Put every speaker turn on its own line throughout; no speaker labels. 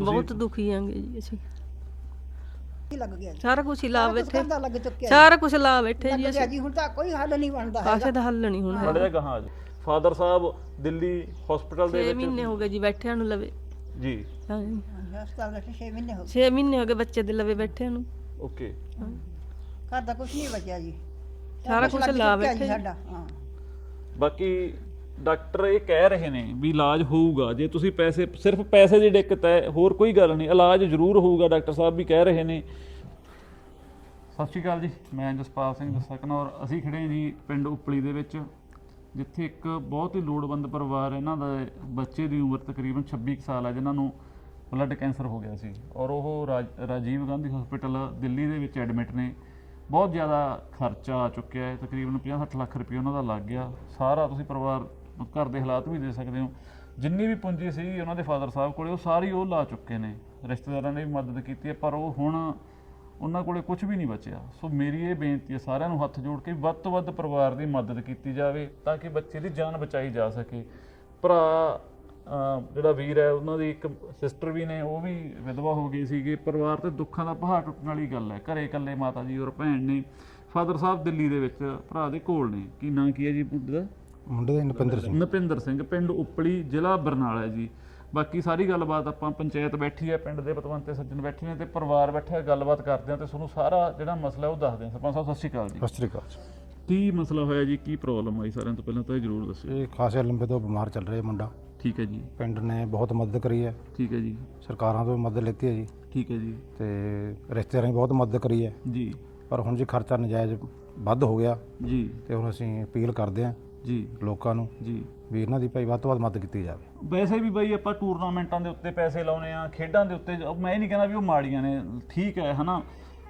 ਬਹੁਤ ਦੁਖੀ ਆਂਗੇ ਜੀ ਅਸੀਂ।
ਕੀ ਲੱਗ ਗਿਆ ਜੀ?
ਸਾਰਾ ਕੁਝ ਹੀ ਲਾ ਬੈਠੇ
ਕਰਦਾ ਲੱਗ ਚੁੱਕਿਆ
ਸਾਰਾ ਕੁਝ ਲਾ ਬੈਠੇ
ਲੱਗ
ਜੀ
ਗਿਆ
ਅਸੀਂ।
ਜੀ ਹੁਣ ਤਾਂ ਕੋਈ ਹੱਲ ਨਹੀਂ ਬਣਦਾ
ਕਾਸੇ
ਹੈਗਾ।
ਦਾ ਹੱਲ ਨਹੀਂ ਹੁਣ ਹੈ
ਬੜੇ ਜਿਹਾ ਗਾਹਾਂ ਜੀ। ਫਾਦਰ ਸਾਹਿਬ ਦਿੱਲੀ ਹਸਪੀਟਲ ਦੇ
6
ਵਿੱਚ
ਮਹੀਨੇ ਹੋ ਗਏ ਜੀ ਬੈਠਿਆਂ ਨੂੰ ਲਵੇ।
ਜੀ।
ਹਾਂ।
ਹਸਪਤਾਲ ਦੇ 6 ਮਹੀਨੇ ਹੋ
6 ਮਹੀਨੇ ਹੋ ਗਏ ਬੱਚੇ ਦੇ ਲਵੇ ਬੈਠਿਆਂ ਨੂੰ।
ਓਕੇ।
ਘਰ ਦਾ ਕੁਝ ਨਹੀਂ ਬਚਿਆ ਜੀ।
ਸਾਰਾ ਕੁਛ ਲਾ
ਚੁੱਕਿਆ ਜੀ
ਬੈਠੇ।
ਸਾਡਾ ਹਾਂ।
ਬਾਕੀ ਡਾਕਟਰ ਇਹ ਕਹਿ ਰਹੇ ਨੇ ਵੀ ਇਲਾਜ ਹੋਊਗਾ, ਜੇ ਤੁਸੀਂ ਪੈਸੇ, ਸਿਰਫ ਪੈਸੇ ਦੀ ਦਿੱਕਤ ਹੈ, ਹੋਰ ਕੋਈ ਗੱਲ ਨਹੀਂ, ਇਲਾਜ ਜ਼ਰੂਰ ਹੋਊਗਾ, ਡਾਕਟਰ ਸਾਹਿਬ ਵੀ ਕਹਿ ਰਹੇ ਨੇ। ਸਤਿ ਸ਼੍ਰੀ ਅਕਾਲ ਜੀ, ਮੈਂ ਜਸਪਾਲ ਸਿੰਘ ਦਸਕਨੌਰ ਅਸੀਂ ਖੜੇ ਹਾਂ ਜੀ ਪਿੰਡ ਉਪਲੀ ਦੇ ਵਿੱਚ, ਜਿੱਥੇ ਇੱਕ ਬਹੁਤ ਹੀ ਲੋੜਵੰਦ ਪਰਿਵਾਰ ਇਹਨਾਂ ਦਾ ਬੱਚੇ ਦੀ ਉਮਰ ਤਕਰੀਬਨ 26 ਕੁ ਸਾਲ ਹੈ, ਜਿਨ੍ਹਾਂ ਨੂੰ ਬਲੱਡ ਕੈਂਸਰ ਹੋ ਗਿਆ ਸੀ। ਔਰ ਉਹ ਰਾਜ- ਰਾਜੀਵ ਗਾਂਧੀ ਹਸਪੀਟਲ ਦਿੱਲੀ ਦੇ ਵਿੱਚ ਐਡਮਿਟ ਨੇ। ਬਹੁਤ ਜ਼ਿਆਦਾ ਖਰਚਾ ਆ ਚੁੱਕਿਆ ਹੈ, ਤਕਰੀਬਨ 50-60 ਲੱਖ ਰੁਪਏ ਉਹਨਾਂ ਦਾ ਲੱਗ ਗਿਆ। ਸਾਰਾ ਤੁਸੀਂ ਪਰਿਵਾਰ ਘਰ ਦੇ ਹਾਲਾਤ ਵੀ ਦੇ ਸਕਦੇ ਹੋ। ਜਿੰਨੀ ਵੀ ਪੂੰਜੀ ਸੀ ਉਹਨਾਂ ਦੇ ਫਾਦਰ ਸਾਹਿਬ ਕੋਲੇ, ਉਹ ਸਾਰੀ ਉਹ ਲਾ ਚੁੱਕੇ ਨੇ। ਰਿਸ਼ਤੇਦਾਰਾਂ ਨੇ ਵੀ ਮਦਦ ਕੀਤੀ ਹੈ, ਪਰ ਉਹ ਹੁਣ ਉਹਨਾਂ ਕੋਲੇ ਕੁਝ ਵੀ ਨਹੀਂ ਬਚਿਆ। ਸੋ ਮੇਰੀ ਇਹ ਬੇਨਤੀ ਹੈ, ਸਾਰਿਆਂ ਨੂੰ ਹੱਥ ਜੋੜ ਕੇ ਵੱਧ ਤੋਂ ਵੱਧ ਪਰਿਵਾਰ ਦੀ ਮਦਦ ਕੀਤੀ ਜਾਵੇ, ਤਾਂ ਕਿ ਬੱਚੇ ਦੀ ਜਾਨ ਬਚਾਈ ਜਾ ਸਕੇ। ਭਰਾ ਜਿਹੜਾ ਵੀਰ ਹੈ, ਉਹਨਾਂ ਦੀ ਇੱਕ ਸਿਸਟਰ ਵੀ ਨੇ, ਉਹ ਵੀ ਵਿਧਵਾ ਹੋ ਗਈ ਸੀਗੇ। ਪਰਿਵਾਰ ਤੇ ਦੁੱਖਾਂ ਦਾ ਪਹਾੜ ਟੁੱਟਣ ਵਾਲੀ ਗੱਲ ਹੈ। ਘਰੇ ਇਕੱਲੇ ਮਾਤਾ ਜੀ ਔਰ ਭੈਣ ਨੇ। ਫਾਦਰ ਸਾਹਿਬ ਦਿੱਲੀ ਦੇ ਵਿੱਚ ਭਰਾ ਦੇ ਕੋਲ ਨੇ। ਕੀ ਨਾਂ ਕੀ ਹੈ ਜੀ ਮੁੰਡੇ ਦਾ?
ਮੁੰਡੇ ਦਾ ਨਪਿੰਦਰ ਸਿੰਘ।
ਨਪਿੰਦਰ ਸਿੰਘ ਪਿੰਡ ਉਪਲੀ ਜ਼ਿਲ੍ਹਾ ਬਰਨਾਲਾ ਜੀ। ਬਾਕੀ ਸਾਰੀ ਗੱਲਬਾਤ ਆਪਾਂ ਪੰਚਾਇਤ ਬੈਠੀ ਹੈ ਪਿੰਡ ਦੇ ਪਤਵੰਤੇ ਸੱਜਣ ਬੈਠੇ ਨੇ ਤੇ ਪਰਿਵਾਰ ਬੈਠਾ ਗੱਲਬਾਤ ਕਰਦੇ ਹਾਂ ਤੇ ਤੁਹਾਨੂੰ ਸਾਰਾ ਜਿਹੜਾ ਮਸਲਾ ਉਹ ਦੱਸਦੇ ਹਾਂ ਸਰਪੰਚ ਸਾਹਿਬ ਸਤਿ ਸ਼੍ਰੀ ਅਕਾਲ ਜੀ।
ਸਤਿ ਸ੍ਰੀ ਅਕਾਲ
ਕੀ ਮਸਲਾ ਹੋਇਆ ਜੀ? ਕੀ ਪ੍ਰੋਬਲਮ ਆਈ ਸਾਰਿਆਂ ਤੋਂ ਪਹਿਲਾਂ ਤਾਂ ਇਹ ਜ਼ਰੂਰ ਦੱਸਿਓ।
ਇਹ ਖਾਸੇ ਲੰਬੇ ਤੋਂ ਬਿਮਾਰ ਚੱਲ ਰਿਹਾ ਮੁੰਡਾ।
ਠੀਕ ਹੈ ਜੀ।
ਪਿੰਡ ਨੇ ਬਹੁਤ ਮਦਦ ਕਰੀ ਹੈ।
ਠੀਕ ਹੈ ਜੀ।
ਸਰਕਾਰਾਂ ਤੋਂ ਵੀ ਮਦਦ ਲੈਤੀ ਹੈ ਜੀ।
ਠੀਕ ਹੈ ਜੀ।
ਤੇ ਰਿਸ਼ਤੇਦਾਰਾਂ ਨੇ ਬਹੁਤ ਮਦਦ ਕਰੀ ਹੈ।
ਜੀ।
ਪਰ ਹੁਣ ਜੀ ਖਰਚਾ ਨਜਾਇਜ਼ ਵੱਧ ਹੋ ਗਿਆ
ਜੀ।
ਤੇ ਹੁਣ ਅਸੀਂ ਅਪੀਲ ਕਰਦੇ ਹਾਂ
ਜੀ।
ਲੋਕਾਂ ਨੂੰ।
ਜੀ।
ਵੀ ਇਹਨਾਂ ਦੀ ਭਾਈ ਵੱਧ ਤੋਂ ਵੱਧ ਮਦਦ ਕੀਤੀ ਜਾਵੇ।
ਵੈਸੇ ਵੀ ਬਈ ਆਪਾਂ ਟੂਰਨਾਮੈਂਟਾਂ ਦੇ ਉੱਤੇ ਪੈਸੇ ਲਾਉਨੇ ਆ ਖੇਡਾਂ ਦੇ ਉੱਤੇ ਮੈਂ ਇਹ ਨਹੀਂ ਕਹਿੰਦਾ ਵੀ ਉਹ ਮਾੜੀਆਂ ਨੇ ਠੀਕ ਹੈ ਹਨਾ?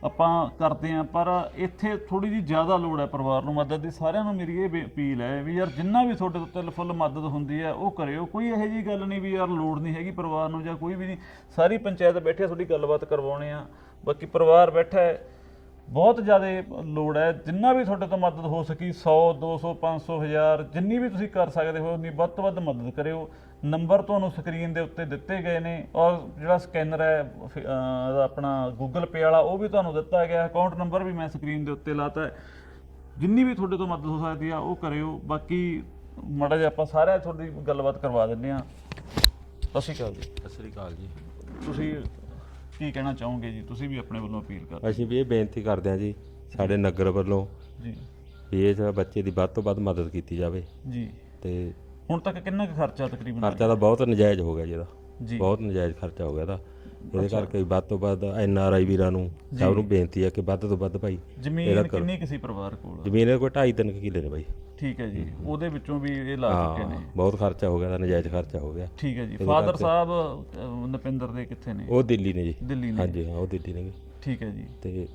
ਆਪਾਂ ਕਰਦੇ ਆ ਪਰ ਇੱਥੇ ਥੋੜੀ ਜੀ ਜ਼ਿਆਦਾ ਲੋੜ ਹੈ ਪਰਿਵਾਰ ਨੂੰ ਮਦਦ ਦੀ। ਸਾਰਿਆਂ ਨੂੰ ਮੇਰੀ ਇਹ ਅਪੀਲ ਹੈ ਵੀ ਯਾਰ ਜਿੰਨਾ ਵੀ ਤੁਹਾਡੇ ਤੋਂ ਫੁੱਲ ਮਦਦ ਹੁੰਦੀ ਹੈ ਉਹ ਕਰਿਓ। ਕੋਈ ਇਹੋ ਜੀ ਗੱਲ ਨਹੀਂ ਵੀ ਯਾਰ ਲੋੜ ਨਹੀਂ ਹੈਗੀ ਪਰਿਵਾਰ ਨੂੰ ਜਾਂ ਕੋਈ ਵੀ ਨਹੀਂ। ਸਾਰੀ ਪੰਚਾਇਤ ਬੈਠੀ ਆ ਤੁਹਾਡੀ ਗੱਲਬਾਤ ਕਰਵਾਉਣੇ ਆ। ਬਾਕੀ ਪਰਿਵਾਰ ਬੈਠਾ ਹੈ ਬਹੁਤ ਜ਼ਿਆਦਾ ਲੋੜ ਹੈ ਜਿੰਨਾ ਵੀ ਤੁਹਾਡੇ ਤੋਂ ਮਦਦ ਹੋ ਸਕੀ 100 200 500 1000 ਜਿੰਨੀ ਵੀ ਤੁਸੀਂ ਕਰ ਸਕਦੇ ਹੋ ਉਨੀ ਵੱਧ ਤੋਂ ਵੱਧ ਮਦਦ ਕਰਿਓ। ਨੰਬਰ ਤੁਹਾਨੂੰ ਸਕਰੀਨ ਦੇ ਉੱਤੇ ਦਿੱਤੇ ਗਏ ਨੇ ਔਰ ਜਿਹੜਾ ਸਕੈਨਰ ਹੈ ਆਪਣਾ Google Pay ਵਾਲਾ ਉਹ ਵੀ ਤੁਹਾਨੂੰ ਦਿੱਤਾ ਗਿਆ। ਅਕਾਊਂਟ ਨੰਬਰ ਵੀ ਮੈਂ ਸਕਰੀਨ ਦੇ ਉੱਤੇ ਲਾਤਾ ਹੈ। ਜਿੰਨੀ ਵੀ ਤੁਹਾਡੇ ਤੋਂ ਮਦਦ ਹੋ ਸਕਦੀ ਆ ਉਹ ਕਰਿਓ। ਬਾਕੀ ਮਾੜਾ ਜਿਹਾ ਆਪਾਂ ਸਾਰਿਆਂ ਤੁਹਾਡੀ ਗੱਲਬਾਤ ਕਰਵਾ ਦਿੰਦੇ ਆ ਸਤਿ ਸ਼੍ਰੀ ਅਕਾਲ ਜੀ।
ਸਤਿ ਸ੍ਰੀ ਅਕਾਲ ਜੀ।
ਤੁਸੀਂ ਕੀ ਕਹਿਣਾ ਚਾਹੋਗੇ ਜੀ? ਤੁਸੀਂ ਵੀ ਆਪਣੇ ਵੱਲੋਂ ਅਪੀਲ ਕਰ
ਅਸੀਂ ਵੀ ਇਹ ਬੇਨਤੀ ਕਰਦੇ ਹਾਂ ਜੀ ਸਾਡੇ ਨਗਰ ਵੱਲੋਂ
ਜੀ।
ਵੀ ਇਸ ਬੱਚੇ ਦੀ ਵੱਧ ਤੋਂ ਵੱਧ ਮਦਦ ਕੀਤੀ ਜਾਵੇ।
ਜੀ।
ਤੇ
ਹੁਣ ਤੱਕ ਕਿੰਨਾ ਕੁ ਖਰਚਾ ਤਕਰੀਬਨ
ਖਰਚਾ ਤਾਂ ਬਹੁਤ ਨਜਾਇਜ਼ ਹੋ ਗਿਆ ਜੀ ਇਹਦਾ।
ਜੀ।
ਬਹੁਤ ਨਜਾਇਜ਼ ਖਰਚਾ ਹੋ ਗਿਆ ਇਹਦਾ। ਇਹਦੇ ਕਰਕੇ ਵੱਧ ਤੋਂ ਵੱਧ ਐਨ ਆਰ ਆਈ ਵੀਰਾਂ ਨੂੰ ਸਭ ਨੂੰ ਬੇਨਤੀ ਹੈ ਕਿ ਵੱਧ ਤੋਂ ਵੱਧ ਭਾਈ
ਜ਼ਮੀਨ। ਕਿੰਨੀ ਕਿਸੇ ਪਰਿਵਾਰ ਕੋਲ?
ਜ਼ਮੀਨ ਇਹਦੇ ਕੋਲ 2.5 ਤਿੰਨ ਕੁ ਕਿੱਲੇ ਨੇ ਬਾਈ
ਠੀਕ ਹੈ ਜੀ। ਉਹਦੇ ਵਿੱਚੋਂ ਵੀ ਇਹ ਲਾ ਚੁੱਕੇ ਨੇ।
ਬਹੁਤ ਖਰਚਾ ਹੋ ਗਿਆ ਦਾ ਨਜਾਇਜ਼ ਖਰਚਾ ਹੋ ਗਿਆ।
ਠੀਕ ਹੈ ਜੀ। ਫਾਦਰ ਸਾਹਿਬ ਨਪਿੰਦਰ ਦੇ ਕਿੱਥੇ ਨੇ?
ਉਹ ਦਿੱਲੀ ਨੇ ਜੀ।
ਦਿੱਲੀ ਨੇ।
ਹਾਂਜੀ ਹਾਂ ਉਹ ਦਿੱਲੀ ਨੇ
ਠੀਕ ਹੈ ਜੀ।
ਤੇ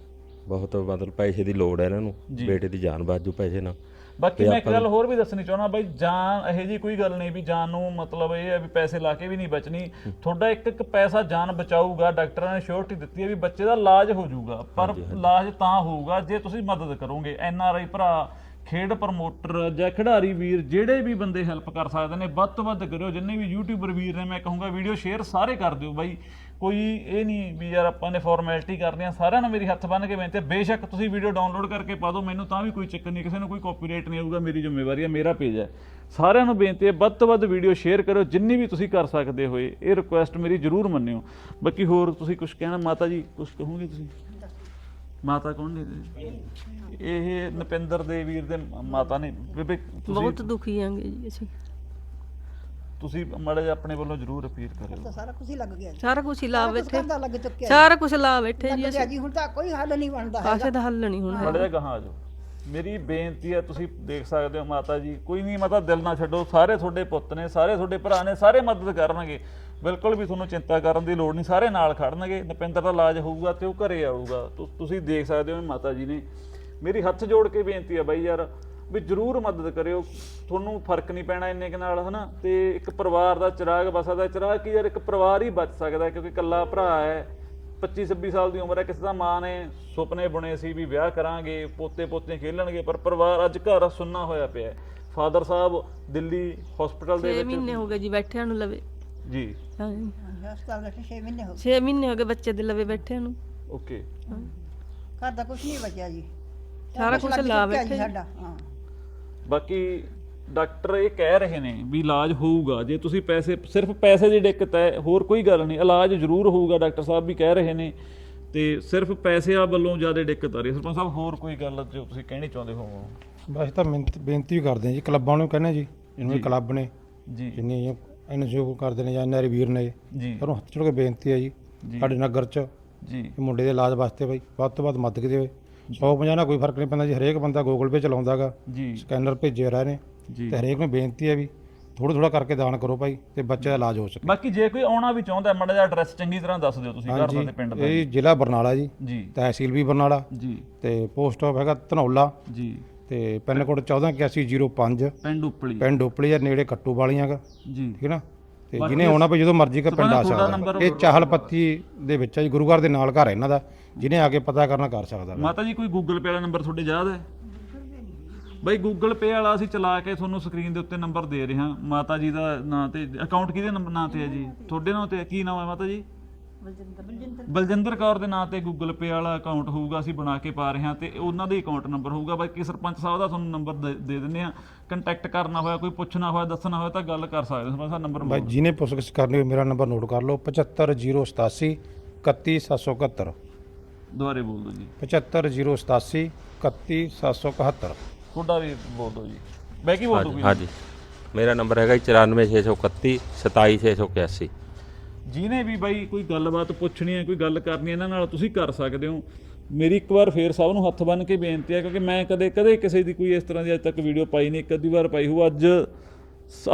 ਬਹੁਤ ਮਤਲਬ ਪੈਸੇ ਦੀ ਲੋੜ ਹੈ ਇਹਨਾਂ ਨੂੰ। ਬੇਟੇ ਦੀ ਜਾਨ ਬਾਜੂ ਪੈਸੇ ਨਾਲ।
ਬਾਕੀ ਮੈਂ ਇੱਕ ਗੱਲ ਹੋਰ ਵੀ ਦੱਸਣੀ ਚਾਹਣਾ ਬਾਈ ਜਾਨ ਇਹੋ ਜੀ ਕੋਈ ਗੱਲ ਨਹੀਂ ਵੀ ਜਾਨ ਨੂੰ ਮਤਲਬ ਇਹ ਹੈ ਵੀ ਪੈਸੇ ਲਾ ਕੇ ਵੀ ਨਹੀਂ ਬਚਣੀ। ਤੁਹਾਡਾ ਇੱਕ ਇੱਕ ਪੈਸਾ ਜਾਨ ਬਚਾਊਗਾ ਡਾਕਟਰਾਂ ਨੇ ਸ਼ੋਰਟੀ ਦਿੱਤੀ ਹੈ ਵੀ ਬੱਚੇ ਦਾ ਇਲਾਜ ਹੋ ਜਾਊਗਾ। ਪਰ ਇਲਾਜ ਤਾਂ ਹੋਊਗਾ ਜੇ ਤੁਸੀਂ ਮਦਦ ਕਰੋਗੇ। ਐਨ ਆਰ ਆਈ ਭਰਾ ਖੇਡ ਪ੍ਰਮੋਟਰ ਜਾਂ ਖਿਡਾਰੀ ਵੀਰ ਜਿਹੜੇ ਵੀ ਬੰਦੇ ਹੈਲਪ ਕਰ ਸਕਦੇ ਨੇ, ਵੱਧ ਤੋਂ ਵੱਧ ਕਰਿਓ। ਜਿੰਨੇ ਵੀ ਯੂਟਿਊਬਰ ਵੀਰ ਨੇ, ਮੈਂ ਕਹੂੰਗਾ ਵੀਡੀਓ ਸ਼ੇਅਰ ਸਾਰੇ ਕਰ ਦਿਓ ਬਾਈ। ਕੋਈ ਇਹ ਨਹੀਂ ਵੀ ਯਾਰ ਆਪਾਂ ਨੇ ਫਾਰਮੈਲਿਟੀ ਕਰਨੀ ਆ, ਸਾਰਿਆਂ ਨੂੰ ਮੇਰੀ ਹੱਥ ਬੰਨ੍ਹ ਕੇ ਬੇਨਤੀ ਹੈ ਬੇਸ਼ੱਕ ਤੁਸੀਂ ਵੀਡੀਓ ਡਾਊਨਲੋਡ ਕਰਕੇ ਪਾ ਦਿਓ, ਮੈਨੂੰ ਤਾਂ ਵੀ ਕੋਈ ਚੱਕਰ ਨਹੀਂ, ਕਿਸੇ ਨੂੰ ਕੋਈ ਕਾਪੀਰਾਈਟ ਨਹੀਂ ਆਊਗਾ, ਮੇਰੀ ਜ਼ਿੰਮੇਵਾਰੀ ਹੈ ਮੇਰਾ ਪੇਜ ਹੈ ਸਾਰਿਆਂ ਨੂੰ ਬੇਨਤੀ ਹੈ ਵੱਧ ਤੋਂ ਵੱਧ ਵੀਡੀਓ ਸ਼ੇਅਰ ਕਰੋ ਜਿੰਨੀ ਵੀ ਤੁਸੀਂ ਕਰ ਸਕਦੇ ਹੋਏ, ਇਹ ਰਿਕੁਐਸਟ ਮੇਰੀ ਜ਼ਰੂਰ ਮੰਨਿਓ। ਬਾਕੀ ਹੋਰ ਤੁਸੀਂ ਕੁਝ ਕਹਿਣਾ? ਮਾਤਾ ਜੀ ਕੁਝ ਕਹੋਗੇ ਤੁਸੀਂ? ਮਾਤਾ ਕੌਣ ਨੇ ਇਹ ਨਪਿੰਦਰ ਦੇ ਵੀਰ ਦੇ ਮਾਤਾ ਨੇ। ਬੇਬੇ ਤੁਸੀਂ
ਬਹੁਤ ਦੁਖੀ ਆਂਗੇ ਜੀ ਅਸੀਂ।
ਤੁਸੀਂ ਮਾੜਾ ਜਿਹਾ ਆਪਣੇ ਵੱਲੋਂ ਜ਼ਰੂਰ ਅਪੀਲ ਕਰਿਓ
ਤਾਂ ਸਾਰਾ ਕੁਝ ਹੀ ਲੱਗ ਗਿਆ ਜੀ।
ਸਾਰਾ ਕੁਝ ਹੀ ਲਾ
ਕੁਛ
ਬੈਠੇ।
ਕਰਦਾ ਲੱਗ ਚੁੱਕਿਆ
ਸਾਰਾ ਕੁਝ ਲਾ ਬੈਠੇ
ਲੱਗ
ਜੀ
ਗਿਆ
ਅਸੀਂ।
ਜੀ ਹੁਣ ਤਾਂ ਕੋਈ ਹੱਲ ਨਹੀਂ ਬਣਦਾ ਹੈਗਾ।
ਕਾਸੇ ਦਾ ਹੱਲ ਨਹੀਂ ਹੁਣ
ਮਾੜਾ ਜਿਹਾ ਗਾਹਾਂ ਆ ਜਾਓ। ਮੇਰੀ ਬੇਨਤੀ ਹੈ ਤੁਸੀਂ ਦੇਖ ਸਕਦੇ ਹੋ ਮਾਤਾ ਜੀ ਕੋਈ ਨਹੀਂ ਮਾਤਾ ਦਿਲ ਨਾ ਛੱਡੋ। ਸਾਰੇ ਤੁਹਾਡੇ ਪੁੱਤ ਨੇ ਸਾਰੇ ਤੁਹਾਡੇ ਭਰਾ ਨੇ ਸਾਰੇ ਮਦਦ ਕਰਨਗੇ। ਬਿਲਕੁਲ ਵੀ ਤੁਹਾਨੂੰ ਚਿੰਤਾ ਕਰਨ ਦੀ ਲੋੜ ਨਹੀਂ ਸਾਰੇ ਨਾਲ ਖੜਨਗੇ ਨਪਿੰਦਰ ਦਾ ਇਲਾਜ ਹੋਊਗਾ ਤੇ ਉਹ ਘਰੇ ਆਊਗਾ। ਤੁਸੀਂ ਦੇਖ ਸਕਦੇ ਹੋ ਮਾਤਾ ਜੀ ਨੇ। ਮੇਰੀ ਹੱਥ ਜੋੜ ਕੇ ਬੇਨਤੀ ਹੈ ਬਾਈ ਯਾਰ ਵੀ ਜਰੂਰ ਮਦਦ ਕਰਿਓ। ਤੁਹਾਨੂੰ ਫ਼ਰਕ ਨਹੀਂ ਪੈਣਾ ਇੰਨੇ ਕੁ ਨਾਲ ਹਨਾ? ਤੇ ਇੱਕ ਪਰਿਵਾਰ ਦਾ ਚਿਰਾਗ ਬਸਦਾ ਚਿਰਾਗ ਕੀ ਯਾਰ ਇੱਕ ਪਰਿਵਾਰ ਹੀ ਬਚ ਸਕਦਾ ਕਿਉਂਕਿ ਇਕੱਲਾ ਭਰਾ ਹੈ। 25 26 ਸਾਲ ਦੀ ਉਮਰ ਹੈ ਕਿਸੇ ਦਾ ਮਾਂ ਨੇ ਸੁਪਨੇ ਬੁਣੇ ਸੀ ਵੀ ਵਿਆਹ ਕਰਾਂਗੇ ਪੋਤੇ ਪੋਤੇ ਖੇਲਣਗੇ ਪਰ ਪਰਿਵਾਰ ਅੱਜ ਘਰ ਸੁੰਨਾ ਹੋਇਆ ਪਿਆ ਹੈ। ਫਾਦਰ ਸਾਹਿਬ ਦਿੱਲੀ ਹਸਪੀਟਲ ਦੇ
6
ਵਿੱਚ
ਮਹੀਨੇ ਹੋ ਗਏ ਜੀ ਬੈਠਿਆਂ ਨੂੰ ਲਵੇ।
ਜੀ।
ਹਾਂ
ਹਸਪਤਾਲ ਦੇ 6 ਮਹੀਨੇ ਹੋ
6 ਮਹੀਨੇ ਹੋ ਗਏ ਬੱਚੇ ਦੇ ਲਵੇ ਬੈਠੇ ਨੂੰ।
ਓਕੇ।
ਗਏ ਘਰ ਦਾ ਕੁਝ ਨਹੀਂ ਬਚਿਆ ਜੀ।
ਸਾਰਾ ਕੁਛ ਲਾ
ਚੁੱਕਿਆ ਜੀ
ਬੈਠੇ।
ਸਾਡਾ ਹਾਂ।
ਬਾਕੀ ਡਾਕਟਰ ਇਹ ਕਹਿ ਰਹੇ ਨੇ ਵੀ ਇਲਾਜ ਹੋਊਗਾ। ਜੇ ਤੁਸੀਂ ਪੈਸੇ ਸਿਰਫ ਪੈਸੇ ਦੀ ਦਿੱਕਤ ਹੈ ਹੋਰ ਕੋਈ ਗੱਲ ਨਹੀਂ। ਇਲਾਜ ਜ਼ਰੂਰ ਹੋਊਗਾ ਡਾਕਟਰ ਸਾਹਿਬ ਵੀ ਕਹਿ ਰਹੇ ਨੇ। ਤੇ ਸਿਰਫ ਪੈਸਿਆਂ ਵੱਲੋਂ ਜ਼ਿਆਦਾ ਦਿੱਕਤ ਆ ਰਹੀ ਹੈ। ਸਰਪੰਚ ਸਾਹਿਬ ਹੋਰ ਕੋਈ ਗੱਲ ਜੋ ਤੁਸੀਂ ਕਹਿਣੀ ਚਾਹੁੰਦੇ ਹੋ?
ਬਸ ਤਾਂ ਬੇਨਤੀ ਕਰਦੇ ਹਾਂ ਜੀ। ਕਲੱਬਾਂ ਨੂੰ ਕਹਿੰਦੇ ਜੀ। ਜਿੰਨੇ ਕਲੱਬ ਨੇ।
ਜੀ।
ਜਿੰਨੇ ਐਨਜੀਓ ਕਰਦੇ ਨੇ ਜਾਂ ਨਹਿਰੀ ਵੀਰ ਨੇ
ਜੀ।
ਪਰ ਹੱਥ ਜੋੜ ਕੇ ਬੇਨਤੀ ਹੈ ਜੀ
ਜੀ।
ਸਾਡੇ ਨਗਰ 'ਚ।
ਜੀ।
ਇਹ ਮੁੰਡੇ ਦੇ ਇਲਾਜ ਵਾਸਤੇ ਬਈ ਵੱਧ ਤੋਂ ਵੱਧ ਮਦਦ ਦੇਵੇ। 150 ਨਾਲ ਕੋਈ ਫ਼ਰਕ ਨਹੀਂ ਪੈਂਦਾ ਜੀ ਹਰੇਕ ਬੰਦਾ ਗੂਗਲ ਪੇ ਚਲਾਉਂਦਾਗਾ
ਜੀ।
ਸਕੈਨਰ ਭੇਜੇ ਰਹੇ ਨੇ।
ਜੀ।
ਤੇ ਹਰੇਕ ਨੂੰ ਬੇਨਤੀ ਹੈ ਵੀ ਥੋੜਾ ਥੋੜਾ ਕਰਕੇ ਦਾਨ ਕਰੋ ਭਾਈ ਤੇ ਬੱਚੇ ਦਾ ਇਲਾਜ ਹੋ ਸਕੇ।
ਬਾਕੀ ਜੇ ਕੋਈ ਆਉਣਾ ਵੀ ਚਾਹੁੰਦਾ ਮਾੜਾ ਜਿਹਾ ਐਡਰੈਸ ਚੰਗੀ ਤਰ੍ਹਾਂ ਦੱਸ ਦਿਓ ਤੁਸੀਂ ਘਰ ਦਾ ਤੇ ਪਿੰਡ ਦਾ
ਇਹ ਜ਼ਿਲ੍ਹਾ ਬਰਨਾਲਾ ਜੀ।
ਜੀ।
ਤਹਿਸੀਲ ਵੀ ਬਰਨਾਲਾ।
ਜੀ।
ਤੇ ਪੋਸਟ ਆਫ ਹੈਗਾ ਧਨੌਲਾ।
ਜੀ।
ਤੇ ਪਿੰਨ ਕੋਡ 148105
ਪਿੰਡ ਉਪਲੀ।
ਪਿੰਡ ਡੋਪਲੀ ਜਾਂ ਨੇੜੇ ਕੱਟੂ ਵਾਲੀਆਂ ਗਾ।
ਜੀ।
ਠੀਕ ਹੈ ਨਾ? ਤੇ ਜਿਹਨੇ ਆਉਣਾ ਭਾਈ ਜਦੋਂ ਮਰਜ਼ੀ ਕਰ ਪਿੰਡ ਆ ਸਕਦਾ। ਇਹ ਚਾਹਲ ਪੱਤੀ ਦੇ ਵਿੱਚ ਹੈ ਜੀ ਗੁਰੂ ਘਰ ਦੇ ਨਾਲ ਘਰ ਹੈ ਇਹਨਾਂ ਦਾ। ਜਿਹਨੇ ਆ ਕੇ ਪਤਾ ਕਰਨਾ ਕਰ ਸਕਦਾ।
ਮਾਤਾ ਜੀ ਕੋਈ ਗੂਗਲ ਪੇ ਵਾਲਾ ਨੰਬਰ ਤੁਹਾਡੇ ਯਾਦ ਹੈ? ਬਈ ਗੂਗਲ ਪੇ ਵਾਲਾ ਅਸੀਂ ਚਲਾ ਕੇ ਤੁਹਾਨੂੰ ਸਕਰੀਨ ਦੇ ਉੱਤੇ ਨੰਬਰ ਦੇ ਰਹੇ ਹਾਂ। ਮਾਤਾ ਜੀ ਦਾ ਨਾਂ ਤੇ ਅਕਾਊਂਟ ਕਿਹਦੇ ਨਾਂ ਤੇ ਹੈ ਜੀ? ਤੁਹਾਡੇ ਨਾਂ ਤੇ? ਕੀ ਨਾਮ ਹੈ ਮਾਤਾ ਜੀ? ਬਲਜਿੰਦਰ ਕੌਰ। ਦੇ ਨਾਂ ਤੇ ਗੂਗਲ ਪੇ ਵਾਲਾ ਅਕਾਊਂਟ ਹੋਊਗਾ ਅਸੀਂ ਬਣਾ ਕੇ ਪਾ ਰਹੇ ਹਾਂ ਤੇ ਉਹਨਾਂ ਦਾ ਹੀ ਅਕਾਊਂਟ ਨੰਬਰ ਹੋਊਗਾ। ਬਾਕੀ ਸਰਪੰਚ ਸਾਹਿਬ ਦਾ ਤੁਹਾਨੂੰ ਨੰਬਰ ਦੇ ਦੇ ਦਿੰਦੇ ਆ ਕੰਟੈਕਟ ਕਰਨਾ ਹੋਇਆ ਕੋਈ ਪੁੱਛਣਾ ਹੋਇਆ ਦੱਸਣਾ ਹੋਇਆ ਤਾਂ ਗੱਲ ਕਰ ਸਕਦੇ ਹੋ। ਸਰਪੰਚ ਸਾਹਿਬ ਨੰਬਰ
ਭਾਈ ਜਿਹਨੇ ਪੁੱਛਗਿੱਛ ਕਰਨੀ ਹੋਵੇ ਮੇਰਾ ਨੰਬਰ ਨੋਟ ਕਰ ਲਓ। 75087 31771
ਦੁਬਾਰੇ ਬੋਲ ਦਿਓ ਜੀ।
75087 31771
ਤੁਹਾਡਾ ਵੀ ਬੋਲ ਦਿਓ ਜੀ। ਬੈਕੀ ਬੋਲ ਦਿਓ
ਹਾਂਜੀ ਮੇਰਾ ਨੰਬਰ ਹੈਗਾ ਜੀ 94631 27681
ਜਿਹਨੇ ਵੀ ਬਾਈ ਕੋਈ ਗੱਲਬਾਤ ਪੁੱਛਣੀ ਹੈ, ਕੋਈ ਗੱਲ ਕਰਨੀ ਹੈ, ਇਹਨਾਂ ਨਾਲ ਤੁਸੀਂ ਕਰ ਸਕਦੇ ਹੋ। ਮੇਰੀ ਇੱਕ ਵਾਰ ਫੇਰ ਸਭ ਨੂੰ ਹੱਥ ਬੰਨ ਕੇ ਬੇਨਤੀ ਹੈ, ਕਿਉਂਕਿ ਮੈਂ ਕਦੇ ਕਦੇ ਕਿਸੇ ਦੀ ਕੋਈ ਇਸ ਤਰ੍ਹਾਂ ਦੀ ਅੱਜ ਤੱਕ ਵੀਡੀਓ ਪਾਈ ਨਹੀਂ ਇੱਕ ਅੱਧੀ ਵਾਰ ਪਾਈ ਹੋ ਅੱਜ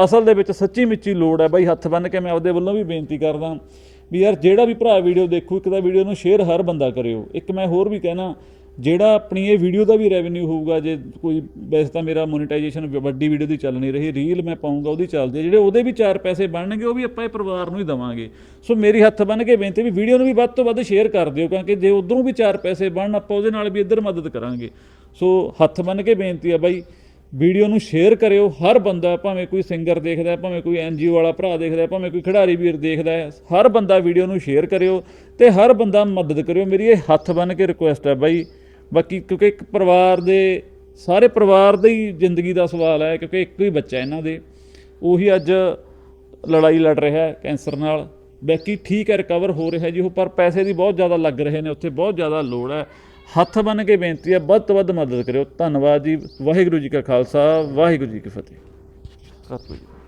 ਅਸਲ ਦੇ ਵਿੱਚ ਸੱਚੀ ਮਿੱਚੀ ਲੋੜ ਹੈ ਬਾਈ ਹੱਥ ਬੰਨ ਕੇ ਮੈਂ ਆਪਦੇ ਵੱਲੋਂ ਵੀ ਬੇਨਤੀ ਕਰਦਾ ਵੀ ਯਾਰ ਜਿਹੜਾ ਵੀ ਭਰਾ ਵੀਡੀਓ ਦੇਖੂ, ਇੱਕ ਤਾਂ ਵੀਡੀਓ ਨੂੰ ਸ਼ੇਅਰ ਹਰ ਬੰਦਾ ਕਰਿਓ। ਇੱਕ ਮੈਂ ਹੋਰ ਵੀ ਕਹਿਣਾ ਜਿਹੜਾ ਆਪਣੀ ਇਹ ਵੀਡੀਓ ਦਾ ਵੀ ਰੈਵਨਿਊ ਹੋਊਗਾ ਜੇ ਕੋਈ ਵੈਸੇ ਤਾਂ ਮੇਰਾ ਮੋਨੇਟਾਈਜੇਸ਼ਨ ਵੱਡੀ ਵੀਡੀਓ ਦੀ ਚੱਲ ਨਹੀਂ ਰਹੀ ਰੀਲ ਮੈਂ ਪਾਉਂਗਾ ਉਹਦੀ ਚੱਲਦੀ ਹੈ। ਜਿਹੜੇ ਉਹਦੇ ਵੀ ਚਾਰ ਪੈਸੇ ਬਣਨਗੇ ਉਹ ਵੀ ਆਪਾਂ ਇਹ ਪਰਿਵਾਰ ਨੂੰ ਹੀ ਦਵਾਂਗੇ। ਸੋ ਮੇਰੀ ਹੱਥ ਬੰਨ ਕੇ ਬੇਨਤੀ ਵੀ ਵੀਡੀਓ ਨੂੰ ਵੀ ਵੱਧ ਤੋਂ ਵੱਧ ਸ਼ੇਅਰ ਕਰ ਦਿਓ ਕਿਉਂਕਿ ਜੇ ਉਧਰੋਂ ਵੀ ਚਾਰ ਪੈਸੇ ਬਣਨ ਆਪਾਂ ਉਹਦੇ ਨਾਲ ਵੀ ਇੱਧਰ ਮਦਦ ਕਰਾਂਗੇ। ਸੋ ਹੱਥ ਬੰਨ ਕੇ ਬੇਨਤੀ ਆ ਬਾਈ ਵੀਡੀਓ ਨੂੰ ਸ਼ੇਅਰ ਕਰਿਓ। ਹਰ ਬੰਦਾ ਭਾਵੇਂ ਕੋਈ ਸਿੰਗਰ ਦੇਖਦਾ ਹੈ, ਭਾਵੇਂ ਕੋਈ ਐਨਜੀਓ ਵਾਲਾ ਭਰਾ ਦੇਖਦਾ ਹੈ, ਭਾਵੇਂ ਕੋਈ ਖਿਡਾਰੀ ਵੀਰ ਦੇਖਦਾ ਹੈ ਹਰ ਬੰਦਾ ਵੀਡੀਓ ਨੂੰ ਸ਼ੇਅਰ ਕਰਿਓ ਤੇ ਹਰ ਬੰਦਾ ਮਦਦ ਕਰਿਓ। ਮੇਰੀ ਇਹ ਹੱਥ ਬੰਨ ਕੇ ਰਿਕੁਐਸਟ ਹੈ ਬਾਈ ਬਾਕੀ ਕਿਉਂਕਿ ਇੱਕ ਪਰਿਵਾਰ ਦੇ, ਸਾਰੇ ਪਰਿਵਾਰ ਦੀ ਹੀ ਜ਼ਿੰਦਗੀ ਦਾ ਸਵਾਲ ਹੈ, ਕਿਉਂਕਿ ਇੱਕ ਹੀ ਬੱਚਾ ਇਹਨਾਂ ਦੇ। ਉਹੀ ਅੱਜ ਲੜਾਈ ਲੜ ਰਿਹਾ ਹੈ ਕੈਂਸਰ ਨਾਲ। ਬਾਕੀ ਠੀਕ ਹੈ ਰਿਕਵਰ ਹੋ ਰਿਹਾ ਜੀ ਉਹ, ਪਰ ਪੈਸੇ ਦੀ ਬਹੁਤ ਜ਼ਿਆਦਾ ਲੱਗ ਰਹੇ ਨੇ, ਉੱਥੇ ਬਹੁਤ ਜ਼ਿਆਦਾ ਲੋੜ ਹੈ। ਹੱਥ ਬੰਨ ਕੇ ਬੇਨਤੀ ਹੈ, ਵੱਧ ਤੋਂ ਵੱਧ ਮਦਦ ਕਰਿਓ। ਧੰਨਵਾਦ ਜੀ, ਵਾਹਿਗੁਰੂ ਜੀ ਕਾ ਖਾਲਸਾ, ਵਾਹਿਗੁਰੂ ਜੀ ਕੀ ਫਤਿਹ। ਸਤਿ ਸ਼੍ਰੀ